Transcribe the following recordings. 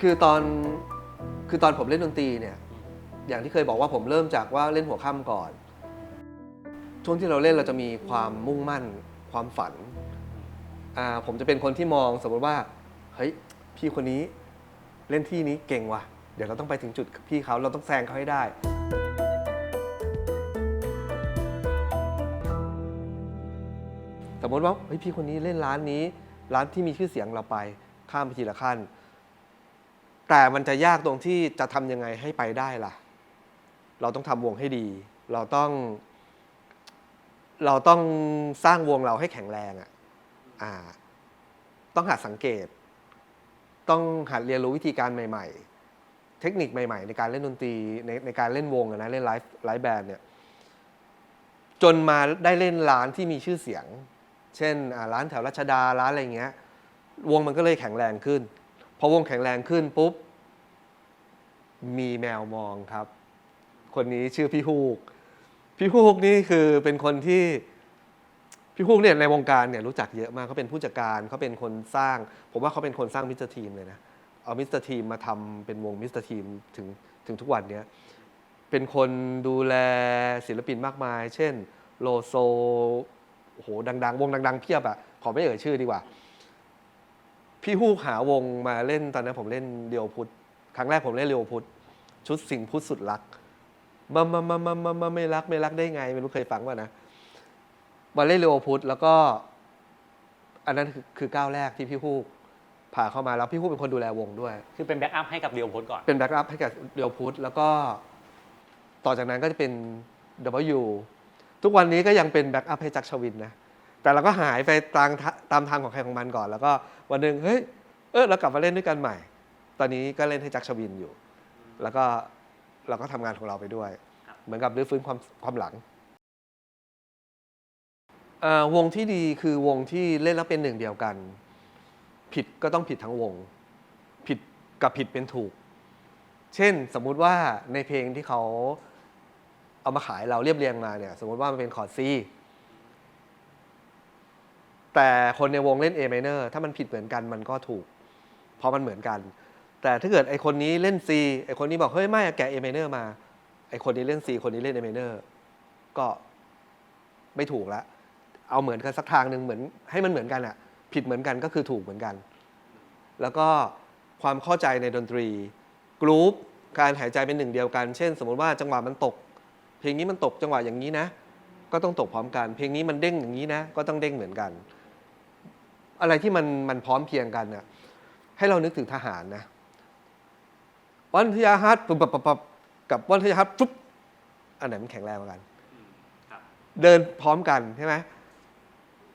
คือตอนคือตอนผมเล่นดนตรีเนี่ย อย่างที่เคยบอกว่าผมเริ่มจากว่าเล่นหัวค่ำก่อน ช่วงที่เราเล่นเราจะมีความมุ่งมั่น ความฝันอ่าผมจะเป็นคนที่มองสมมติว่า เฮ้ย พี่คนนี้เล่นที่นี้เก่งว่ะ เดี๋ยวเราต้องไปถึงจุดพี่เขาเราต้องแซงเขาให้ได้ สมมติว่าเฮ้ยพี่คนนี้เล่นร้านนี้ ร้านที่มีชื่อเสียงเราไปข้ามไปทีละขั้น แต่มันจะยากตรงที่จะทำยังไงให้ไปได้ล่ะ เราต้องทำวงให้ดี เราต้อง เราต้องสร้างวงเราให้แข็งแรงอะอ่าต้องหัดสังเกต ต้องหัดเรียนรู้วิธีการใหม่ ๆ เทคนิคใหม่ ๆ ในการเล่นดนตรีในในการเล่นวงอะนะเล่นไลฟ์ไลฟ์แบนด์เนี่ยจนมาได้เล่นร้านที่มีชื่อเสียง เช่นร้านแถวรัชดาร้านอะไรเงี้ย วงมันก็เลยแข็งแรงขึ้น พอวงแข็งแรงขึ้นปุ๊บ มีแมวมองครับ คนนี้ชื่อพี่ฮูก พี่ฮูกนี่คือเป็นคนที่พี่ฮูกเนี่ยในวงการเนี่ยรู้จักเยอะมากเขาเป็นผู้จัดการเขาเป็นคนสร้าง ผมว่าเขาเป็นคนสร้างมิสเตอร์ทีมเลยนะเอามิสเตอร์ทีมมาทำเป็นวงมิสเตอร์ทีมถึงถึงทุกวันเนี้ยเป็นคนดูแลศิลปินมากมาย เช่น โลโซโอ้โหดัง ๆ วงดัง ๆ เพียบอะขอไม่เอ่ยชื่อดีกว่า พี่ฮูกหาวงมาเล่นตอนนั้นผมเล่นเดียวพุทธครั้งแรกผมเล่นเรียวพุทธชุดสิงห์พุทธสุดรักมามามามามามาไม่รักไม่รักได้ไง ไม่รู้เคยฟังว่านะมาเล่นเรียวพุทธแล้วก็ อันนั้นคือคือก้าวแรกที่พี่ฮูกพาเข้ามาแล้วพี่ฮูกเป็นคนดูแลวงด้วย คือเป็นแบ็กอัพให้กับเรียวพจน์ก่อน เป็นแบ็กอัพให้กับเรียวพุทธแล้วก็ ต่อจากนั้นก็จะเป็น W ทุกวันนี้ก็ยังเป็นแบ็กอัพให้จักรชวินนะ แต่เราก็หายไปตามทะตามทางของใครของมันก่อน แล้วก็วันหนึ่งเฮ้ยเออเรากลับมาเล่นด้วยกันใหม่ ตอนนี้ก็เล่นให้จักรชวินอยู่ แล้วก็เราก็ทำงานของเราไปด้วย เหมือนกับรื้อฟื้นความความหลังวงที่ดีคือวงที่เล่นแล้วเป็นหนึ่งเดียวกัน ผิดก็ต้องผิดทั้งวง ผิดกับผิดเป็นถูก เช่นสมมุติว่าในเพลงที่เขาเอามาขายเราเรียบเรียงมาเนี่ย สมมติว่ามันเป็นคอร์ด C แต่คนในวงเล่น A minor ถ้ามันผิดเหมือนกันมันก็ถูก เพราะมันเหมือนกัน แต่ถ้าเกิดไอคนนี้เล่น C ไอคนนี้บอกเฮ้ยไม่อะแกะ A minor มา ไอคนนี้เล่น C คนนี้เล่น A minor ก็ไม่ถูกละ เอาเหมือนกันสักทางหนึ่งเหมือนให้มันเหมือนกันอะผิดเหมือนกันก็คือถูกเหมือนกัน แล้วก็ความเข้าใจในดนตรี กรุ๊ปการหายใจเป็นหนึ่งเดียวกัน เช่น สมมติว่าจังหวะมันตก เพลงนี้มันตกจังหวะอย่างนี้นะ ก็ต้องตกพร้อมกัน เพลงนี้มันเด้งอย่างนี้นะ ก็ต้องเด้งเหมือนกัน อะไรที่มันมันพร้อมเพรียงกันน่ะให้เรานึกถึงทหารนะวันทยาฮัตปุ๊บปับปับปับกับวันทยาฮัตปุ๊บอันไหนมันแข็งแรงกว่ากัน เดินพร้อมกันใช่ไหม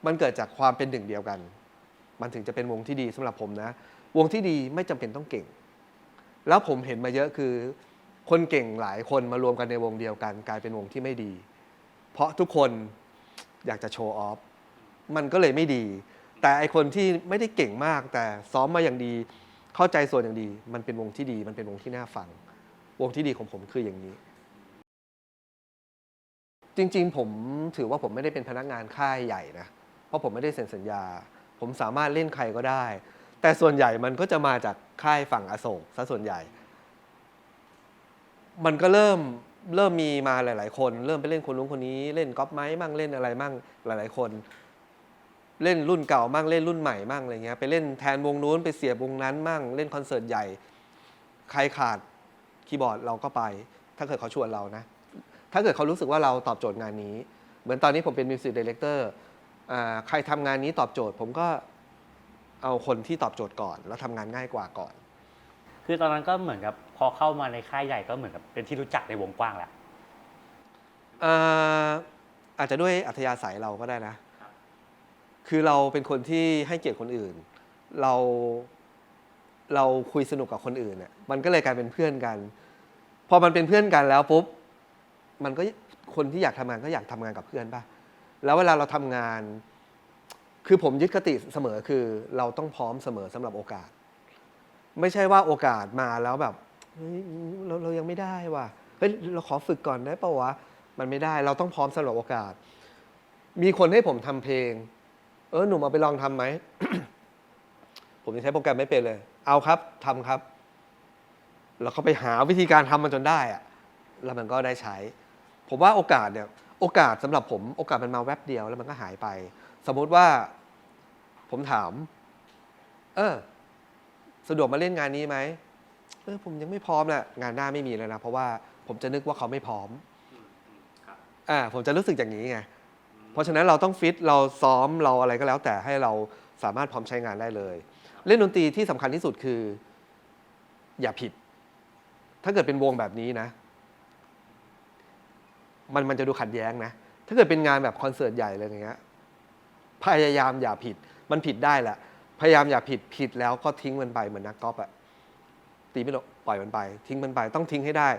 มันเกิดจากความเป็นหนึ่งเดียวกัน มันถึงจะเป็นวงที่ดีสำหรับผมนะ วงที่ดีไม่จำเป็นต้องเก่ง แล้วผมเห็นมาเยอะคือ คนเก่งหลายคนมารวมกันในวงเดียวกัน กลายเป็นวงที่ไม่ดี เพราะทุกคนอยากจะโชว์ออฟ มันก็เลยไม่ดี แต่ไอคนที่ไม่ได้เก่งมาก แต่ซ้อมมาอย่างดี เข้าใจส่วนอย่างดี มันเป็นวงที่ดี มันเป็นวงที่น่าฟัง วงที่ดีของผมคืออย่างนี้ จริงๆ ผมถือว่าผมไม่ได้เป็นพนักงานค่ายใหญ่นะ เพราะผมไม่ได้เซ็นสัญญา ผมสามารถเล่นใครก็ได้ แต่ส่วนใหญ่มันก็จะมาจากค่ายฝั่งอโศกซะส่วนใหญ่ มันก็เริ่มเริ่มมีมาหลาย ๆ คน เริ่มไปเล่นคนนู้นคนนี้ เล่นก๊อปไม้มั่งเล่นอะไรมั่งหลาย ๆ คน เล่นรุ่นเก่ามั่งเล่นรุ่นใหม่มั่งอะไรเงี้ยไปเล่นแทนวงนู้นไปเสียบวงนั้นมั่งเล่นคอนเสิร์ตใหญ่ ใครขาดคีย์บอร์ดเราก็ไป ถ้าเกิดเขาชวนเรานะ ถ้าเกิดเขารู้สึกว่าเราตอบโจทย์งานนี้ เหมือนตอนนี้ผมเป็นมิวสิกดีเลกเตอร์ใครทำงานนี้ตอบโจทย์ ผมก็เอาคนที่ตอบโจทย์ก่อน แล้วทำงานง่ายกว่าก่อน คือตอนนั้นก็เหมือนกับพอเข้ามาในค่ายใหญ่ก็เหมือนกับเป็นที่รู้จักในวงกว้างแล้วเอ่ออาจจะด้วยอัธยาศัยเราก็ได้นะ คือเราเป็นคนที่ให้เกียรติคนอื่น เราเราคุยสนุกกับคนอื่นเนี่ยมันก็เลยกลายเป็นเพื่อนกัน พอมันเป็นเพื่อนกันแล้วปุ๊บมันก็คนที่อยากทำงานก็อยากทำงานกับเพื่อนป่ะแล้วเวลาเราทำงาน คือผมยึดคติเสมอคือ เราต้องพร้อมเสมอสำหรับโอกาส ไม่ใช่ว่าโอกาสมาแล้วแบบเฮ้ยเราเรายังไม่ได้ว่ะเฮ้ยเราขอฝึกก่อนได้ปะวะมันไม่ได้ เราต้องพร้อมสำหรับโอกาส มีคนให้ผมทำเพลง เออหนุ่มเอาไปลองทำไหม ผมยังใช้โปรแกรมไม่เป็นเลย เอาครับทำครับ แล้วก็ไปหาวิธีการทำมันจนได้อะแล้วมันก็ได้ใช้ ผมว่าโอกาสเนี่ย โอกาสสำหรับผม โอกาสมันมาแวบเดียวแล้วมันก็หายไป สมมุติว่า ผมถาม เออ สะดวกมาเล่นงานนี้ไหมเออผมยังไม่พร้อมแหละงานหน้าไม่มีแล้วนะเพราะว่าผมจะนึกว่าเขาไม่พร้อมอ่าผมจะรู้สึกอย่างนี้ไง เพราะฉะนั้นเราต้องฟิตเราซ้อมเราอะไรก็แล้ว แต่ให้เราสามารถพร้อมใช้งานได้เลย เล่นดนตรีที่สำคัญที่สุดคือ อย่าผิด ถ้าเกิดเป็นวงแบบนี้นะ มันมันจะดูขัดแย้งนะ ถ้าเกิดเป็นงานแบบคอนเสิร์ตใหญ่เลยอย่างเงี้ยพยายามอย่าผิด มันผิดได้แหละ พยายามอย่าผิดผิดแล้วก็ทิ้งมันไปเหมือนนักกอล์ฟอะตีไม่ลงปล่อยมันไป ทิ้งมันไปต้องทิ้งให้ได้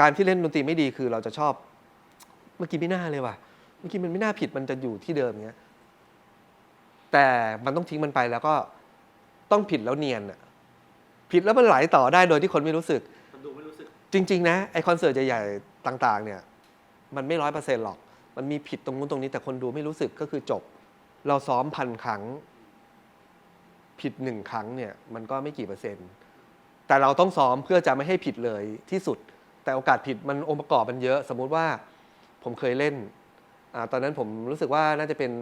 การที่เล่นดนตรีไม่ดีคือเราจะชอบ เมื่อกี้ไม่น่าเลยว่ะ เมื่อกี้มันไม่น่าผิดมันจะอยู่ที่เดิมเงี้ย แต่มันต้องทิ้งมันไปแล้วก็ต้องผิดแล้วเนียนอะผิดแล้วมันไหลต่อได้โดยที่คนไม่รู้สึก มันดูไม่รู้สึก จริง ๆ นะไอคอนเสิร์ตใหญ่ๆต่าง ๆ เนี่ย มันไม่ร้อยเปอร์เซ็นต์หรอก มันมีผิดตรงนู้นตรงนี้แต่คนดูไม่รู้สึกก็คือจบ เราซ้อมพันครั้ง ผิดหนึ่งครั้งเนี่ย มันก็ไม่กี่เปอร์เซ็นต์ แต่เราต้องซ้อมเพื่อจะไม่ให้ผิดเลยที่สุด แต่โอกาสผิดมันองค์ประกอบมันเยอะ สมมุติว่าผมเคยเล่นอา ตอนนั้นผมรู้สึกว่าน่าจะเป็น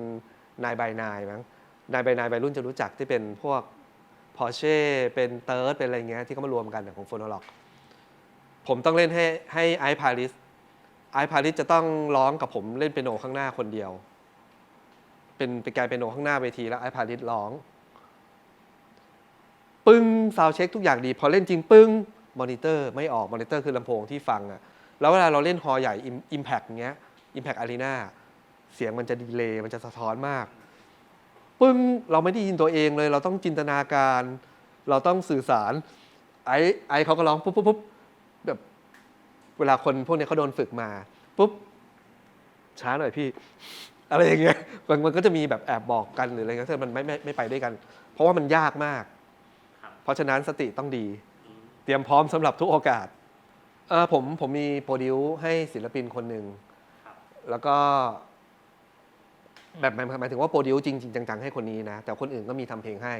นายบายนายมั้งนายบายนายวัยรุ่นจะรู้จักที่เป็นพวกพอเช่เป็นเติร์ดเป็นอะไรเงี้ยที่เขามารวมกันของโฟนอล็อกผมต้องเล่นให้ให้ไอพาริสไอพาริสจะต้องร้องกับผมเล่นเปียโนข้างหน้าคนเดียว เป็นเป็นการเปียโนข้างหน้าเวทีแล้วไอพาริสร้อง ปึ้งซาวเช็คทุกอย่างดี พอเล่นจริงปึ้งมอนิเตอร์ไม่ออกมอนิเตอร์คือลำโพงที่ฟังอะแล้วเวลาเราเล่นฮอลล์ใหญ่อิมแพกเงี้ยอิมแพกอารีนา เสียงมันจะดีเลย์มันจะสะท้อนมาก ปึ้งเราไม่ได้ยินตัวเองเลย เราต้องจินตนาการ เราต้องสื่อสาร ไอไอเขาก็ร้องปุ๊บปุ๊บปุ๊บแบบเวลาคนพวกเนี้ยเขาโดนฝึกมาปุ๊บช้าหน่อยพี่ อะไรอย่างเงี้ยมันมันก็จะมีแบบแอบบอกกันหรืออะไรเงี้ยแต่มันไม่ไม่ไม่ไปด้วยกัน เพราะว่ามันยากมากครับเพราะฉะนั้นสติต้องดี เตรียมพร้อมสำหรับทุกโอกาสเออผมผมมีโปรดิวให้ศิลปินคนหนึ่งครับแล้วก็ แบบหมายหมายถึงว่าโปรดิวจริงจริงจังๆให้คนนี้นะ แต่คนอื่นก็มีทำเพลงให้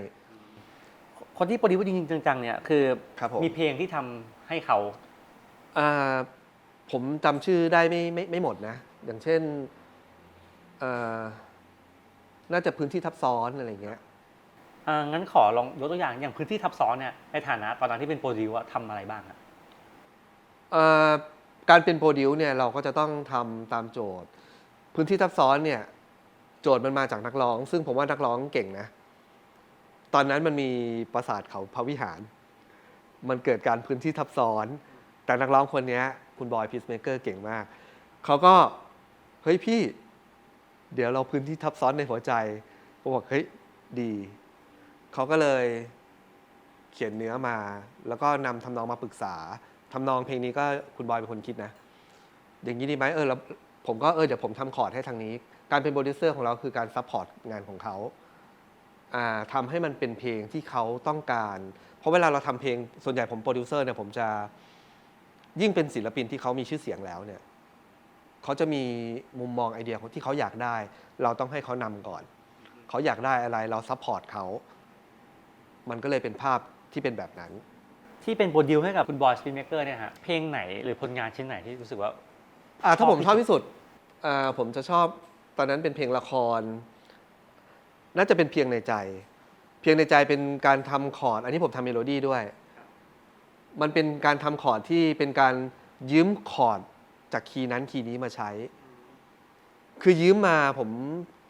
คนที่โปรดิวซ์จริงๆจังๆเนี่ยคือครับผมมีเพลงที่ทำให้เขา อ่าผมจำชื่อได้ไม่ไม่ไม่หมดนะ อย่างเช่นเอ่อน่าจะพื้นที่ทับซ้อนอะไรเงี้ย อ่างั้นขอลองยกตัวอย่างอย่างพื้นที่ทับซ้อนเนี่ยในฐานะตอนนั้นที่เป็นโปรดิวซ์อะทำอะไรบ้างอะเอ่อการเป็นโปรดิวเนี่ยเราก็จะต้องทำตามโจทย์ พื้นที่ทับซ้อนเนี่ย โจทย์มันมาจากนักร้อง ซึ่งผมว่านักร้องเก่งนะ ตอนนั้นมันมีปราสาทเขาพระวิหาร มันเกิดการพื้นที่ทับซ้อน แต่นักร้องคนนี้คุณบอยพีซเมเกอร์เก่งมาก เขาก็ เฮ้ยพี่ เดี๋ยวเราพื้นที่ทับซ้อนในหัวใจ ผมบอกเฮ้ยดี เขาก็เลยเขียนเนื้อมา แล้วก็นำทำนองมาปรึกษาทำนองเพลงนี้ก็คุณบอยเป็นคนคิดนะ อย่างนี้ดีไหมเออแล้วผมก็เออเดี๋ยวผมทำคอร์ดให้ทางนี้ การเป็นโปรดิวเซอร์ของเราคือการซัพพอร์ตงานของเขาอ่าทำให้มันเป็นเพลงที่เขาต้องการ เพราะเวลาเราทำเพลงส่วนใหญ่ผมโปรดิวเซอร์เนี่ยผมจะยิ่งเป็นศิลปินที่เขามีชื่อเสียงแล้วเนี่ยเขาจะมีมุมมองไอเดียของที่เขาอยากได้ เราต้องให้เขานำก่อน เขาอยากได้อะไรเราซัพพอร์ตเขา มันก็เลยเป็นภาพที่เป็นแบบนั้น ที่เป็นโปรดิวซ์ให้กับคุณบอยสปินเมเกอร์เนี่ยฮะเพลงไหนหรือผลงานชิ้นไหนที่รู้สึกว่าอ่าถ้าชอบผมชอบที่สุดอ่าผมจะชอบ ตอนนั้นเป็นเพลงละคร น่าจะเป็นเพียงในใจ เพียงในใจเป็นการทำคอร์ด อันนี้ผมทำเมโลดี้ด้วย มันเป็นการทำคอร์ดที่เป็นการยืมคอร์ดจากคีย์นั้นคีย์นี้มาใช้ คือยืมมาผม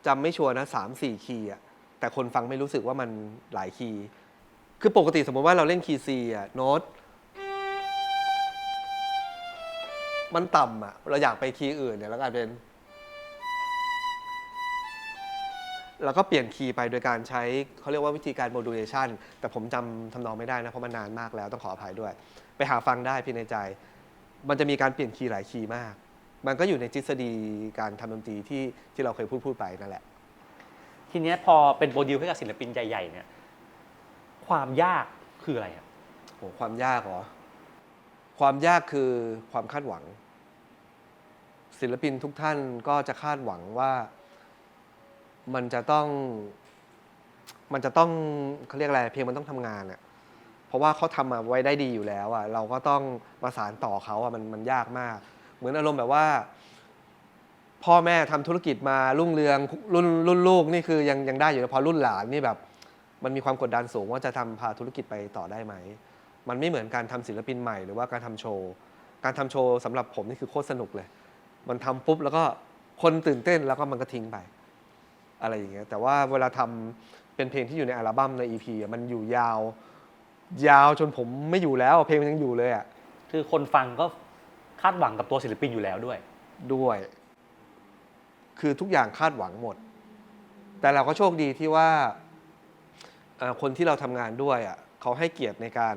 จำไม่ชัวร์นะสามสี่คีย์อะแต่คนฟังไม่รู้สึกว่ามันหลายคีย์ คือปกติสมมติว่าเราเล่นคีย์ซีอะโน้ตมันต่ำอะเราอยากไปคีย์อื่นเนี่ยแล้วกลายเป็น แล้วก็เปลี่ยนคีย์ไปโดยการใช้เขาเรียกว่าวิธีการ modulation แต่ผมจำทำนองไม่ได้นะ เพราะมันนานมากแล้วต้องขออภัยด้วย ไปหาฟังได้พี่ในใจ มันจะมีการเปลี่ยนคีย์หลายคีย์มาก มันก็อยู่ในทฤษฎีการทำดนตรีที่ที่เราเคยพูดพูดไปนั่นแหละ ทีเนี้ยพอเป็นโปรดิวซ์ให้กับศิลปินใหญ่ๆเนี่ยความยากคืออะไรอะโหความยากเหรอ ความยากคือความคาดหวัง ศิลปินทุกท่านก็จะคาดหวังว่า มันจะต้อง มันจะต้องเขาเรียกอะไร เพลงมันต้องทำงานอะเพราะว่าเขาทำมาไว้ได้ดีอยู่แล้วอะเราก็ต้องประสานต่อเขาอะมันมันยากมาก เหมือนอารมณ์แบบว่า พ่อแม่ทำธุรกิจมารุ่งเรืองรุ่นรุ่นลูกนี่คือยังยังได้อยู่นะพอรุ่นหลานนี่แบบ มันมีความกดดันสูงว่าจะทำพาธุรกิจไปต่อได้ไหม มันไม่เหมือนการทำศิลปินใหม่หรือว่าการทำโชว์ การทำโชว์สำหรับผมนี่คือโคตรสนุกเลย มันทำปุ๊บแล้วก็คนตื่นเต้นแล้วก็มันก็ทิ้งไป อะไรอย่างเงี้ยแต่ว่าเวลาทำเป็นเพลงที่อยู่ในอัลบั้มใน EP อะมันอยู่ยาว ยาวจนผมไม่อยู่แล้วอะเพลงมันยังอยู่เลยอะคือคนฟังก็คาดหวังกับตัวศิลปินอยู่แล้วด้วย ด้วย คือทุกอย่างคาดหวังหมด แต่เราก็โชคดีที่ว่าเอ่อคนที่เราทำงานด้วยอะเขาให้เกียรติในการ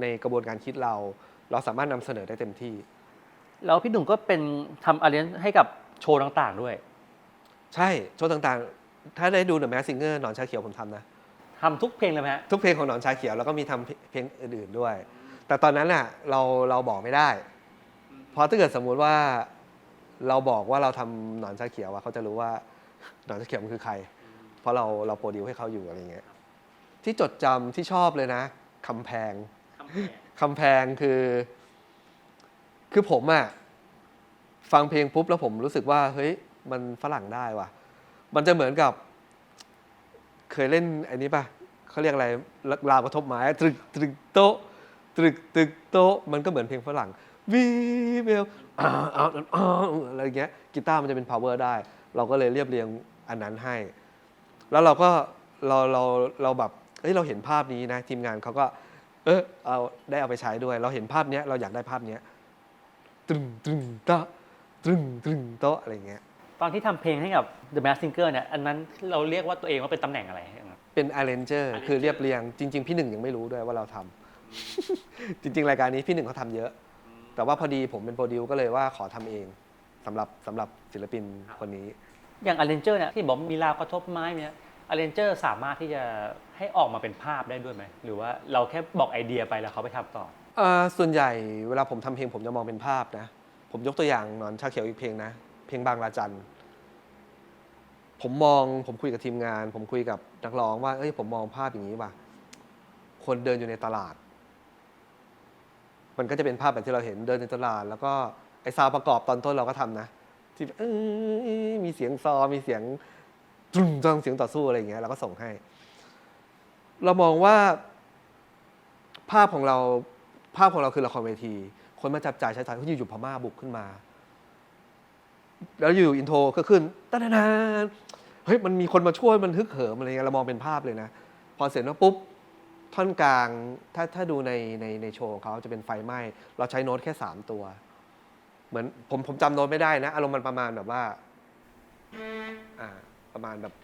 ในกระบวนการคิดเรา เราสามารถนำเสนอได้เต็มที่ แล้วพี่หนุ่มก็เป็นทำอาเรียนให้กับโชว์ต่างๆด้วย ใช่โชว์ต่างๆ ถ้าได้ดู The Mask Singer หนอนชาเขียวผมทำนะ ทำทุกเพลงเลยไหมฮะ ทุกเพลงของหนอนชาเขียวแล้วก็มีทำเพลงอื่นๆด้วย แต่ตอนนั้นน่ะเราเราบอกไม่ได้เพราะถ้าเกิดสมมุติว่าเราบอกว่าเราทำหนอนชาเขียวอะเขาจะรู้ว่าหนอนชาเขียวมันคือใคร เพราะเราเราโปรดิวให้เขาอยู่อะไรเงี้ยที่จดจำที่ชอบเลยนะคำแพง คำแพงคือ คือผมอะฟังเพลงปุ๊บแล้วผมรู้สึกว่า เฮ้ย มันฝรั่งได้ว่ะ มันจะเหมือนกับ เคยเล่นอันนี้ป่ะเขาเรียกอะไรราวกระทบไม้ตรึกตรึกโต๊ะตรึกตรึกโต๊ะมันก็เหมือนเพลงฝรั่งวีเวลอะไรเงี้ยกีตาร์มันจะเป็น power ได้ เราก็เลยเรียบเรียงอันนั้นให้ แล้วเราก็เราเราเราแบบเอ้ยเราเห็นภาพนี้นะ ทีมงานเขาก็ เออเอาได้เอาไปใช้ด้วย เราเห็นภาพเนี้ยเราอยากได้ภาพเนี้ยตรึงตรึงโตะตรึงตรึงโตะอะไรเงี้ย ตอนที่ทำเพลงให้กับ The Mask Singer เนี่ย อันนั้นเราเรียกว่าตัวเองว่าเป็นตำแหน่งอะไรฮะเป็น arranger คือเรียบเรียง จริง ๆ พี่หนึ่งยังไม่รู้ด้วยว่าเราทำ จริง ๆ รายการนี้พี่หนึ่งเขาทำเยอะ แต่ว่าพอดีผมเป็นโปรดิวก็เลยว่าขอทำเองสำหรับสำหรับศิลปินคนนี้ อย่าง Arranger เนี่ยที่บอกมีราวกระทบไม้เนี่ย Arranger สามารถที่จะให้ออกมาเป็นภาพได้ด้วยไหม หรือว่าเราแค่บอกไอเดียไปแล้วเขาไปทำต่อ เอ่อส่วนใหญ่เวลาผมทำเพลงผมจะมองเป็นภาพนะ ผมยกตัวอย่างหนอนชาเขียวอีกเพลงนะ เพลงบางราจันผมมองผมคุยกับทีมงาน ผมคุยกับนักร้องว่าเอ้ยผมมองภาพอย่างนี้ว่ะคนเดินอยู่ในตลาด มันก็จะเป็นภาพแบบที่เราเห็นเดินในตลาด แล้วก็ไอ้ซาวประกอบตอนต้นเราก็ทำนะที่เอ้ยมีเสียงซอมีเสียงจุ้งจังเสียงต่อสู้อะไรอย่างเงี้ยเราก็ส่งให้ เรามองว่า ภาพของเราภาพของเราคือละครเวที คนมาจับจ่ายใช้จ่ายเขาอยู่ๆพม่าบุกขึ้นมา แล้วอยู่อินโทรก็ขึ้นตะนานเฮ้ยมันมีคนมาช่วยมันฮึกเหิมอะไรเงี้ยเรามองเป็นภาพเลยนะ พอเสร็จแล้วปุ๊บท่อนกลางถ้าถ้าดูในในในโชว์ของเขาจะเป็นไฟไหม้เราใช้โน้ตแค่สามตัว เหมือนผมผมจำโน้ตไม่ได้นะ อารมณ์มันประมาณแบบว่าอ่าประมาณแบบ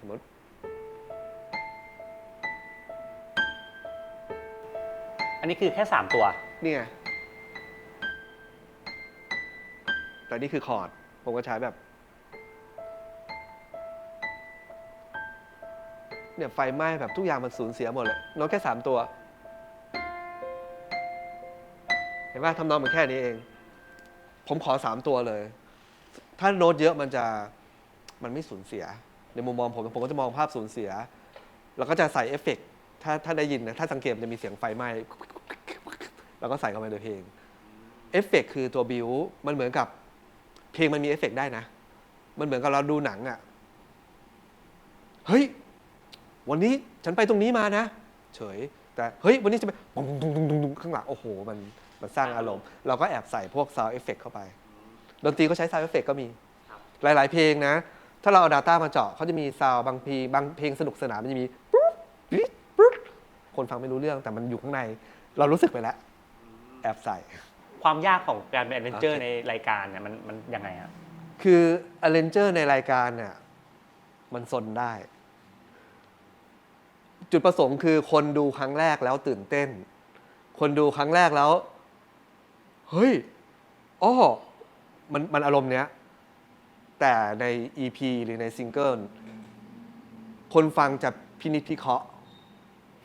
สมมติอันนี้คือแค่ 3 ตัว เนี่ย แต่นี่คือคอร์ด ผมก็ใช้แบบ เนี่ยไฟไหม้แบบทุกอย่างมันสูญเสียหมดเลยน้ตแค่สามตัว เห็นว่าทำนองมันแค่นี้เอง ผมขอสามตัวเลย ถ้าโน้ตเยอะมันจะมันไม่สูญเสีย ในมุมมองผมผมก็จะมองภาพสูญเสีย แล้วก็จะใส่เอฟเฟกต์ถ้าถ้าได้ยินนะถ้าสังเกตจะมีเสียงไฟไหม้แล้วก็ใส่เข้าไปในเพลงเอฟเฟกต์คือตัวบิวมันเหมือนกับ เพลงมันมีเอฟเฟกต์ได้นะ มันเหมือนกับเราดูหนังอะ่ะ เฮ้ย วันนี้ฉันไปตรงนี้มานะ เฉย แต่เฮ้ย วันนี้จะไปตุ้งตุ้งตุ้งตุ้งข้างหลัง โอ้โห มันมันสร้างอารมณ์ เราก็แอบใส่พวกซาวเอฟเฟกเข้าไป ดนตรีก็ใช้ซาวเอฟเฟกก็มี หลาย ๆ เพลงนะ ถ้าเราเอา Data มาเจาะเขาจะมีซาวบางเพลงบางเพลงสนุกสนานมันจะมีปุ๊บปุ๊บคนฟังไม่รู้เรื่องแต่มันอยู่ข้างใน เรารู้สึกไปแล้ว แอบใส่ ความยากของการเป็น Adventure โอเคในรายการเนี่ยมันมันยังไงอะคือ a r r a n g e r ในรายการเนี่ยมันซนได้ จุดประสงค์คือคนดูครั้งแรกแล้วตื่นเต้น คนดูครั้งแรกแล้ว เฮ้ยอ้อมันมันอารมณ์เนี้ย แต่ใน EP หรือในซิงเกิลคนฟังจะพินิจพิเคราะห์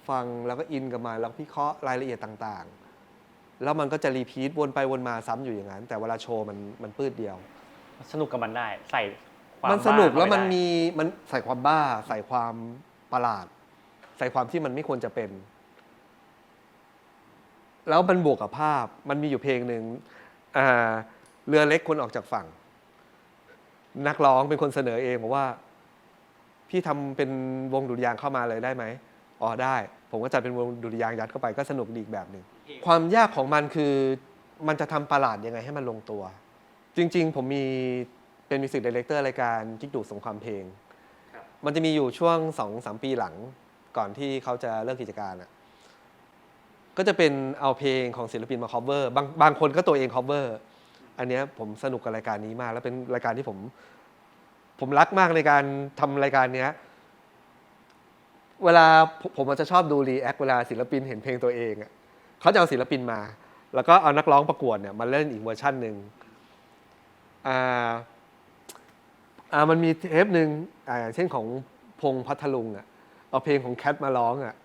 ฟังแล้วก็อินกับมันแล้วก็พิเคราะห์รายละเอียดต่างๆ แล้วมันก็จะรีพีทวนไปวนมาซ้ำอยู่อย่างนั้น แต่เวลาโชว์มันมันปืดเดียว สนุกกับมันได้ ใส่ความมันสนุกบ้าแล้วมันเข้าไปได้มีมันใส่ความบ้า ใส่ความประหลาด ใส่ความที่มันไม่ควรจะเป็น แล้วมันบวกกับภาพมันมีอยู่เพลงหนึ่งอ่าเรือเล็กคนออกจากฝั่ง นักร้องเป็นคนเสนอเองบอกว่า พี่ทำเป็นวงดุริยางค์เข้ามาเลยได้ไหมอ๋อได้ ผมก็จัดเป็นวงดุริยางค์ยัดเข้าไปก็สนุกดีอีกแบบหนึ่ง ความยากของมันคือมันจะทำประหลาดยังไงให้มันลงตัว จริง ๆ ผมมีเป็นมิวสิกดีเลกเตอร์รายการกิ๊กดูสงครามเพลง ครับ มันจะมีอยู่ช่วงสองสามปีหลังก่อนที่เขาจะเลิกกิจการอะก็จะเป็นเอาเพลงของศิลปินมา cover บางบางคนก็ตัวเอง cover อันเนี้ยผมสนุกกับรายการนี้มาก แล้วเป็นรายการที่ผม ผมรักมากในการทำรายการเนี้ย เวลาผมผมจะชอบดูรีแอคเวลาศิลปินเห็นเพลงตัวเองอะ เขาจะเอาศิลปินมา แล้วก็เอานักร้องประกวดเนี่ยมาเล่นอีกเวอร์ชันหนึ่งอ่าอ่ามันมีเทปหนึ่งอ่าอย่างเช่นของพงษ์พัทลุงอะเอาเพลงของแคทมาร้องอะ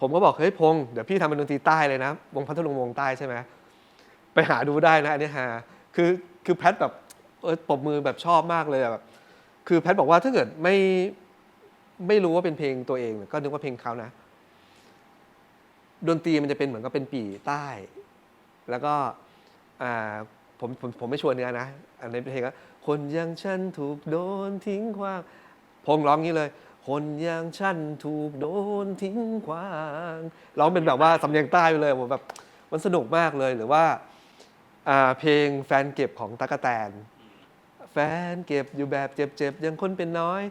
ผมก็บอกเฮ้ยพงษ์เดี๋ยวพี่ทำเป็นดนตรีใต้เลยนะวงพัทลุงวงใต้ใช่ไหมไปหาดูได้นะอันนี้ฮาคือคือแพทแบบเออปรบมือแบบชอบมากเลยแบบคือแพทบอกว่าถ้าเกิดไม่ไม่รู้ว่าเป็นเพลงตัวเองเนี่ยก็นึกว่าเพลงเขานะ ดนตรีมันจะเป็นเหมือนกับเป็นปีใต้ แล้วก็อ่าผมผมผมไม่ชวนเนื้อนะ อันนี้เพลงก็คนอยังฉันถูกโดนทิ้งขว้างพงร้องงี้เลย คนอย่างฉันถูกโดนทิ้งขว้างร้องเป็นแบบว่าสำเนียงใต้ไปเลยผมแบบมันสนุกมากเลยหรือว่าอ่าเพลงแฟนเก็บของตั๊กแตน แฟนเก็บอยู่แบบเจ็บๆยังคนเป็นน้อย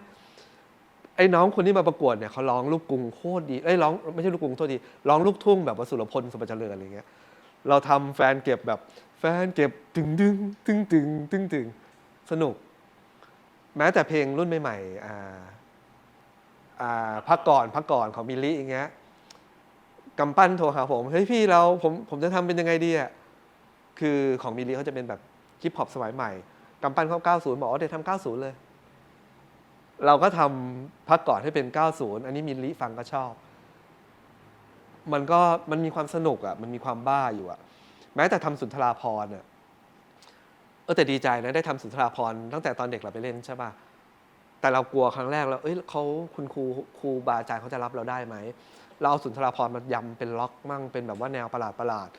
ไอ้น้องคนที่มาประกวดเนี่ยเขาร้องลูกกรุงโคตรดีเอ้ยร้องไม่ใช่ลูกกรุงโทษดีร้องลูกทุ่งแบบว่าสุรพลสุปเจริญอะไรเงี้ยเราทำแฟนเก็บแบบแฟนเก็บตึงดึงตึงตึงตึงตึงสนุก แม้แต่เพลงรุ่นใหม่ๆอ่าอ่าพักก่อนพักก่อนของมิลลี่อย่างเงี้ยกำปั้นโทรหาผมเฮ้ยพี่เราผมผมจะทำเป็นยังไงดีอะคือของมิลลี่เขาจะเป็นแบบฮิปฮอปสมัยใหม่กำปั้นเขา90บอกว่าเดี๋ยวทำ90 เลย เราก็ทำพักก่อนให้เป็น 90 อันนี้มิลลิฟังก็ชอบ มันก็มันมีความสนุกอะ มันมีความบ้าอยู่อะ แม้แต่ทำสุนทราพรอะเออแต่ดีใจนะได้ทำสุนทราพรตั้งแต่ตอนเด็กเราไปเล่นใช่ป่ะแต่เรากลัวครั้งแรกแล้วเอ้ยเขาคุณครูครูบาอาจารย์เขาจะรับเราได้ไหมเราเอาสุนทราพรมายำเป็นล็อกมั่งเป็นแบบว่าแนวประหลาดประหลาด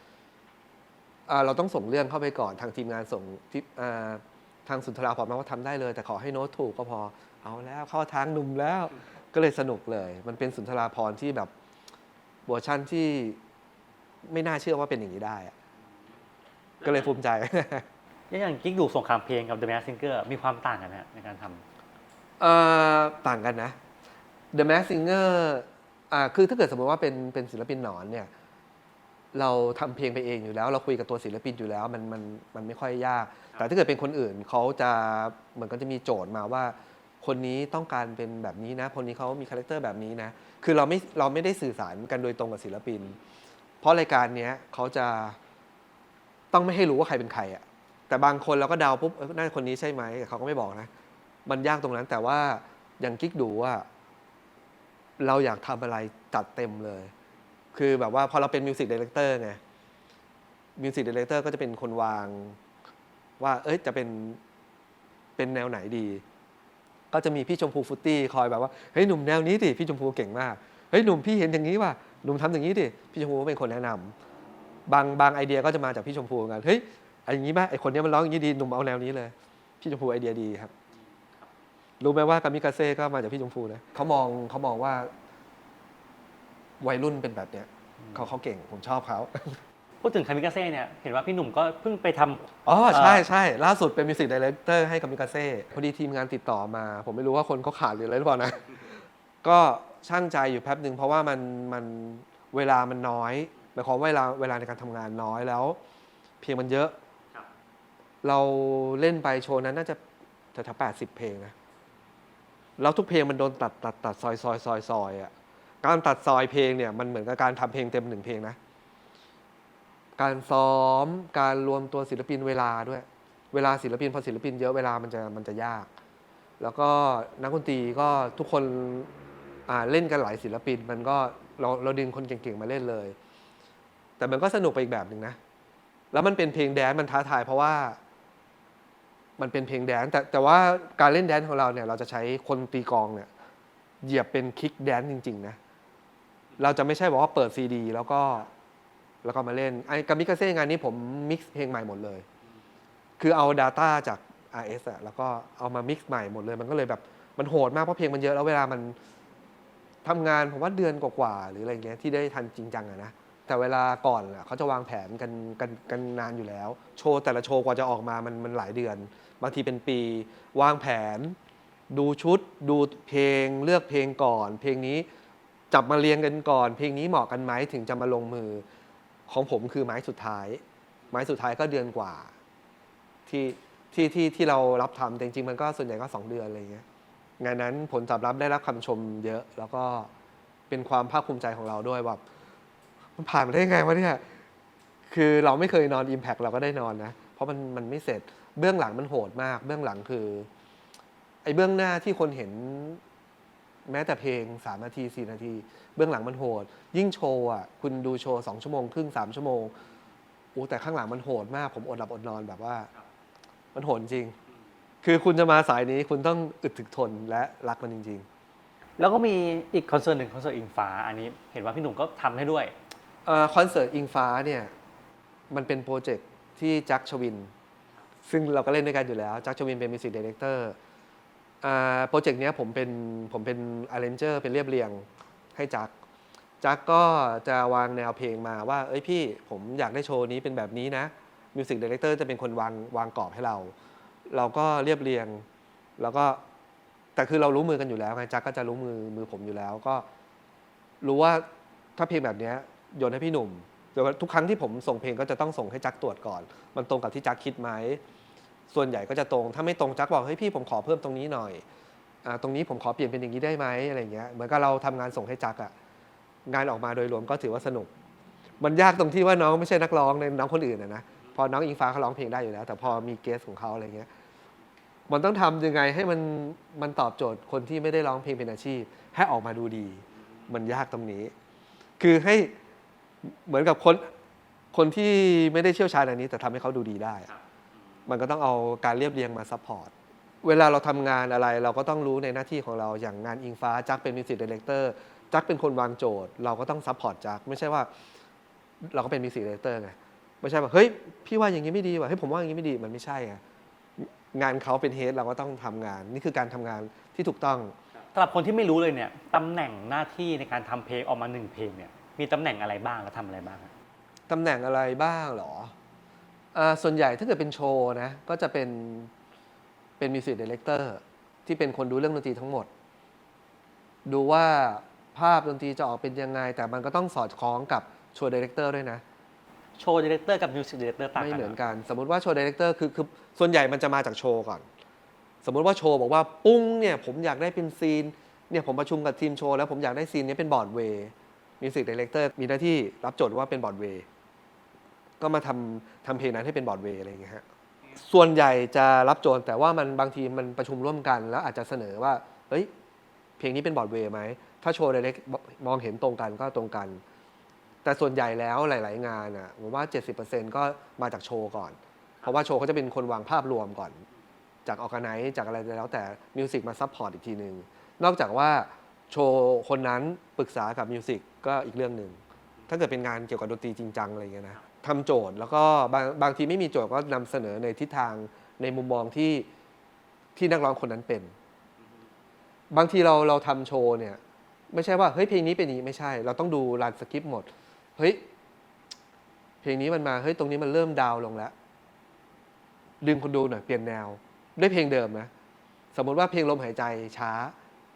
อ่าเราต้องส่งเรื่องเข้าไปก่อนทางทีมงานส่งที่อ่าทางสุนทราพรมาว่าทำได้เลย แต่ขอให้โน้ตถูกก็พอ เอาแล้วเข้าทางหนุ่มแล้ว ก็เลยสนุกเลย มันเป็นสุนทราพรณ์ที่แบบเวอร์ชั่นที่ไม่น่าเชื่อว่าเป็นอย่างนี้ได้อะก็เลยภูมิใจ อย่างกิ๊กดูสงครามเพลงกับ The Mask Singer มีความต่างกันไหมฮะในการทำเอ่อต่างกันนะ The Mask Singer อ่าคือถ้าเกิดสมมติว่าเป็นเป็นศิลปินหนอนเนี่ย เราทำเพลงไปเองอยู่แล้ว เราคุยกับตัวศิลปินอยู่แล้ว มันมันมันไม่ค่อยยาก แต่ถ้าเกิดเป็นคนอื่นเขาจะเหมือนก็จะมีโจทย์มาว่า คนนี้ต้องการเป็นแบบนี้นะ คนนี้เขามีคาแรคเตอร์แบบนี้นะ คือเราไม่เราไม่ได้สื่อสารกันโดยตรงกับศิลปิน เพราะรายการเนี้ยเขาจะต้องไม่ให้รู้ว่าใครเป็นใครอะแต่บางคนเราก็เดาปุ๊บน่าจะคนนี้ใช่ไหมเขาก็ไม่บอกนะ มันยากตรงนั้นแต่ว่าอย่างกิ๊กดูว่า เราอยากทำอะไรจัดเต็มเลย คือแบบว่าพอเราเป็นมิวสิกดีเลกเตอร์ไงมิวสิกดีเลกเตอร์ก็จะเป็นคนวาง ว่า เอ้ยจะเป็นเป็นแนวไหนดี ก็จะมีพี่ชมพูฟุตตี้คอยแบบว่าเฮ้ยหนุ่มแนวนี้ดิพี่ชมพูเก่งมากเฮ้ยหนุ่มพี่เห็นอย่างนี้ว่ะหนุ่มทำอย่างนี้ดิพี่ชมพูเป็นคนแนะนำบางบางไอเดียก็จะมาจากพี่ชมพูเหมือนกันเฮ้ยไอ้อย่างนี้ป่ะไอคนนี้มันร้องอย่างนี้ดีหนุ่มเอาแนวนี้เลย พี่ชมพูไอเดียดีครับรู้ไหมว่ากามิกาเซ่ก็มาจากพี่ชมพูนะเขามองเขามองว่า วัยรุ่นเป็นแบบเนี้ยเขาเขาเก่งผมชอบเขา พูดถึงคามิกาเซ่เนี่ยเห็นว่าพี่หนุ่มก็เพิ่งไปทำ อ๋อเอ่อใช่ใช่ล่าสุดเป็นมิวสิกดีเลกเตอร์ให้กามิกาเซ่พอดีทีมงานติดต่อมา ผมไม่รู้ว่าคนเขาขาดหรืออะไรหรือเปล่านะ ก็ช่างใจอยู่แป๊บหนึ่งเพราะว่ามันมันเวลามันน้อยหมายความว่าเวลาเวลาในการทำงานน้อยแล้ว เพลงมันเยอะ ครับ เราเล่นไปโชว์นั้นน่าจะแถวแปดสิบเพลงนะแล้วทุกเพลงมันโดนตัดตัดตัดซอยซอยซอยซอยอะการตัดซอยเพลงเนี่ยมันเหมือนกับการทำเพลงเต็มหนึ่งเพลงนะ การซ้อม การรวมตัวศิลปินเวลาด้วย เวลาศิลปินพอศิลปินเยอะเวลามันจะมันจะยาก แล้วก็นักดนตรีก็ทุกคนเล่นกันหลายศิลปิน มันก็เราเราดึงคนเก่งๆมาเล่นเลย แต่มันก็สนุกไปอีกแบบหนึ่งนะ แล้วมันเป็นเพลงแดนซ์มันท้าทายเพราะว่ามันเป็นเพลงแดนซ์แต่แต่ว่าการเล่นแดนซ์ของเราเนี่ย เราจะใช้คนตีกองเนี่ยเหยียบเป็นคิกแดนจริง ๆ นะ เราจะไม่ใช่บอกว่าเปิดซีดี แล้วก็ แล้วก็มาเล่นไอ้กามิกาเซ่งานนี้ผมมิกซ์เพลงใหม่หมดเลย คือเอา Data จาก RS อะแล้วก็เอามามิกซ์ใหม่หมดเลย มันก็เลยแบบมันโหดมากเพราะเพลงมันเยอะแล้วเวลามันทำงานผมว่าเดือนกว่าๆหรืออะไรเงี้ยที่ได้ทันจริงจังอะนะแต่เวลาก่อนอะเขาจะวางแผนกันกันกันนานอยู่แล้ว โชว์แต่ละโชว์กว่าจะออกมามันมันหลายเดือน บางทีเป็นปี วางแผน ดูชุด ดูเพลงเลือกเพลงก่อน เพลงนี้จับมาเรียงกันก่อน เพลงนี้เหมาะกันไหมถึงจะมาลงมือ ของผมคือไม้สุดท้าย ไม้สุดท้ายก็เดือนกว่า ที่ที่ที่ที่เรารับทำแต่จริงๆมันก็ส่วนใหญ่ก็สองเดือนอะไรเงี้ยงานนั้นผลตอบรับได้รับคำชมเยอะ แล้วก็เป็นความภาคภูมิใจของเราด้วยแบบมันผ่านมาได้ยังไงวะเนี่ยคือเราไม่เคยนอน Impact เราก็ได้นอนนะ เพราะมันมันไม่เสร็จเบื้องหลังมันโหดมาก เบื้องหลังคือไอ้เบื้องหน้าที่คนเห็น แม้แต่เพลงสามนาทีสี่นาที เบื้องหลังมันโหด ยิ่งโชว์อะคุณดูโชว์สองชั่วโมงครึ่งสามชั่วโมงโอ้แต่ข้างหลังมันโหดมาก ผมอดหลับอดนอนแบบว่า มันโหดจริง คือคุณจะมาสายนี้คุณต้องอึดถึกทนและรักมันจริงแล้วก็มีอีกคอนเสิร์ตหนึ่งคอนเสิร์ตอิงฟ้าอันนี้ เห็นว่าพี่หนุ่มก็ทำให้ด้วยๆเอ่อคอนเสิร์ตอิงฟ้าเนี่ยมันเป็นโปรเจกต์ที่แจ็คชวิน ซึ่งเราก็เล่นด้วยกันอยู่แล้วแจ็คชวินเป็นมิวสิกดีเลกเตอร์ โปรเจกต์นี้ผมเป็นผมเป็นอาร์เรนเจอร์เป็นเรียบเรียงให้จ็คแจ็คก็จะวางแนวเพลงมาว่า เอ้ยพี่ผมอยากได้โชว์นี้เป็นแบบนี้นะมิวสิกดีเลกเตอร์จะเป็นคนวางวางกรอบให้เรา เราก็เรียบเรียง แล้วก็แต่คือเรารู้มือกันอยู่แล้วไงจ็คก็จะรู้มือมือผมอยู่แล้วก็รู้ว่าถ้าเพลงแบบนี้โยนให้พี่หนุ่มเดี๋ยวทุกครั้งที่ผมส่งเพลงก็จะต้องส่งให้จ็คตรวจก่อน มันตรงกับที่จ็คคิดไหม ส่วนใหญ่ก็จะตรง ถ้าไม่ตรงจ็คบอกเฮ้ยพี่ผมขอเพิ่มตรงนี้หน่อยอตรงนี้ผมขอเปลี่ยนเป็นอย่างนี้ได้ไหมอะไรเงี้ยเหมือนกับเราทำงานส่งให้จ็คอะงานออกมาโดยรวมก็ถือว่าสนุก มันยากตรงที่ว่าน้องไม่ใช่นักร้องในน้องคนอื่นนะนะพอน้องอิงฟ้าเขาร้องเพลงได้อยู่แล้ว แต่พอมีเกสของเขาอะไรเงี้ยมันต้องทำยังไงให้มันมันตอบโจทย์คนที่ไม่ได้ร้องเพลงเป็นอาชีพ ให้ออกมาดูดี มันยากตรงนี้ คือให้เหมือนกับคนคนที่ไม่ได้เชี่ยวชาญอันนี้ แต่ทำให้เขาดูดีได้ มันก็ต้องเอาการเรียบเรียงมาซัพพอร์ตเวลาเราทำงานอะไรเราก็ต้องรู้ในหน้าที่ของเราอย่างงานอิงฟ้าจักเป็นมิวสิกดีเลกเตอร์จักเป็นคนวางโจทย์ เราก็ต้องซัพพอร์ตจักไม่ใช่ว่า เราก็เป็นมิวสิกดีเลกเตอร์ไงไม่ใช่ว่าเฮ้ยพี่ว่าอย่างนี้ไม่ดีว่ะเฮ้ยผมว่าอย่างนี้ไม่ดีมันไม่ใช่ไงงานเขาเป็นเฮดเราก็ต้องทำงาน นี่คือการทำงานที่ถูกต้องสำหรับคนที่ไม่รู้เลยเนี่ยตำแหน่งหน้าที่ในการทำเพลงออกมาหนึ่งเพลงเนี่ยมีตำแหน่งอะไรบ้างแล้วทำอะไรบ้างอะตำแหน่งอะไรบ้างเหรออ่า ส่วนใหญ่ถ้าเกิดเป็นโชว์นะก็จะเป็นเป็นมิวสิกดีเลกเตอร์ที่เป็นคนดูเรื่องดนตรีทั้งหมด ดูว่าภาพดนตรีจะออกเป็นยังไง แต่มันก็ต้องสอดคล้องกับโชว์ดีเลกเตอร์ด้วยนะ โชว์ดีเลกเตอร์กับมิวสิกดีเลกเตอร์ต่างไม่กันเหมือนเหรอกัน สมมุติว่าโชว์ดีเลกเตอร์คือคือส่วนใหญ่มันจะมาจากโชว์ก่อน สมมุติว่าโชว์บอกว่าปุ้งเนี่ยผมอยากได้เป็นซีนเนี่ยผมประชุมกับทีมโชว์แล้วผมอยากได้ซีนนี้เป็นบอร์ดเวย์มิวสิกดีเลกเตอร์มีหน้าที่รับโจทย์ว่าเป็นบอร์ดเวย์ ก็มาทำทำเพลงนั้นให้เป็นบอร์ดเวย์อะไรอย่างเงี้ยฮะส่วนใหญ่จะรับโจทย์แต่ว่ามันบางทีมันประชุมร่วมกัน แล้วอาจจะเสนอว่าเฮ้ยเพลงนี้เป็นบอร์ดเวย์ไหมถ้าโชว์ดีเลกมองเห็นตรงกันก็ตรงกัน แต่ส่วนใหญ่แล้วหลาย ๆ งานอะผมว่า 70%ก็มาจากโชว์ก่อน เพราะว่าโชว์เขาจะเป็นคนวางภาพรวมก่อน จากออกไนซ์จากอะไรแล้วแต่มิวสิกมาซัพพอร์ตอีกทีหนึ่งนอกจากว่าโชว์คนนั้นปรึกษากับมิวสิกก็อีกเรื่องหนึ่งถ้าเกิดเป็นงานเกี่ยวกับดนตรีจริงจังอะไรเงี้ยนะ ทำโจทย์ แล้วก็บางบางทีไม่มีโจทย์ก็นำเสนอในทิศทางในมุมมองที่ที่นักร้องคนนั้นเป็น บางทีเราเราทำโชว์เนี่ย ไม่ใช่ว่าเฮ้ยเพลงนี้เป็นอย่างนี้ไม่ใช่ เราต้องดูรันสคริปต์หมดเฮ้ยเพลงนี้มันมาเฮ้ยตรงนี้มันเริ่มดาวน์ลงแล้วดึงคนดูหน่อยเปลี่ยนแนวด้วยเพลงเดิมนะสมมติว่าเพลงลมหายใจช้า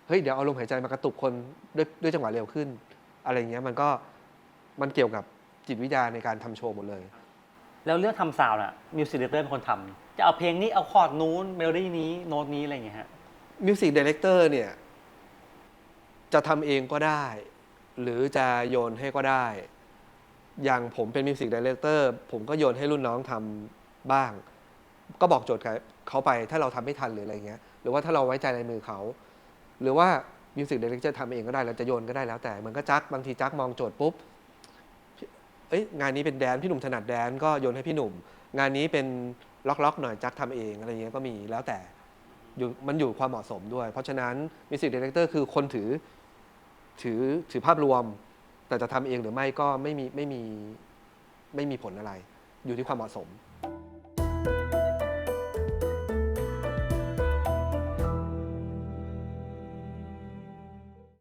เฮ้ยเดี๋ยวเอาลมหายใจมากระตุกคนด้วยด้วยจังหวะเร็วขึ้น อะไรเงี้ยมันก็มันเกี่ยวกับ จิตวิทยาในการทำโชว์หมดเลย แล้วเรื่องทำซาวน์น่ะมิวสิกดีเลกเตอร์เป็นคนทำจะเอาเพลงนี้เอาคอร์ดนู้นเมโลดี้นี้โน้ตนี้อะไรอย่างเงี้ยฮะมิวสิกดีเลกเตอร์เนี่ย จะทำเองก็ได้ หรือจะโยนให้ก็ได้ อย่างผมเป็นมิวสิกดีเลกเตอร์ผมก็โยนให้รุ่นน้องทำบ้าง ก็บอกโจทย์กับเขาไปถ้าเราทำไม่ทันหรืออะไรเงี้ย หรือว่าถ้าเราไว้ใจในมือเขา หรือว่ามิวสิกดีเลกเตอร์ทำเองก็ได้เราจะโยนก็ได้แล้วแต่เหมือนก็จักบางทีจักมองโจทย์ปุ๊บ เอ้ยงานนี้เป็นแดนพี่หนุ่มถนัดแดนก็โยนให้พี่หนุ่ม งานนี้เป็นล็อกๆหน่อยจักทำเองอะไรเงี้ยก็มีแล้วแต่อยู่มันอยู่ความเหมาะสมด้วย เพราะฉะนั้นมิวสิกดีเลกเตอร์คือคนถือถือถือภาพรวม แต่จะทำเองหรือไม่ก็ไม่มีไม่มีไม่มีผลอะไร อยู่ที่ความเหมาะสม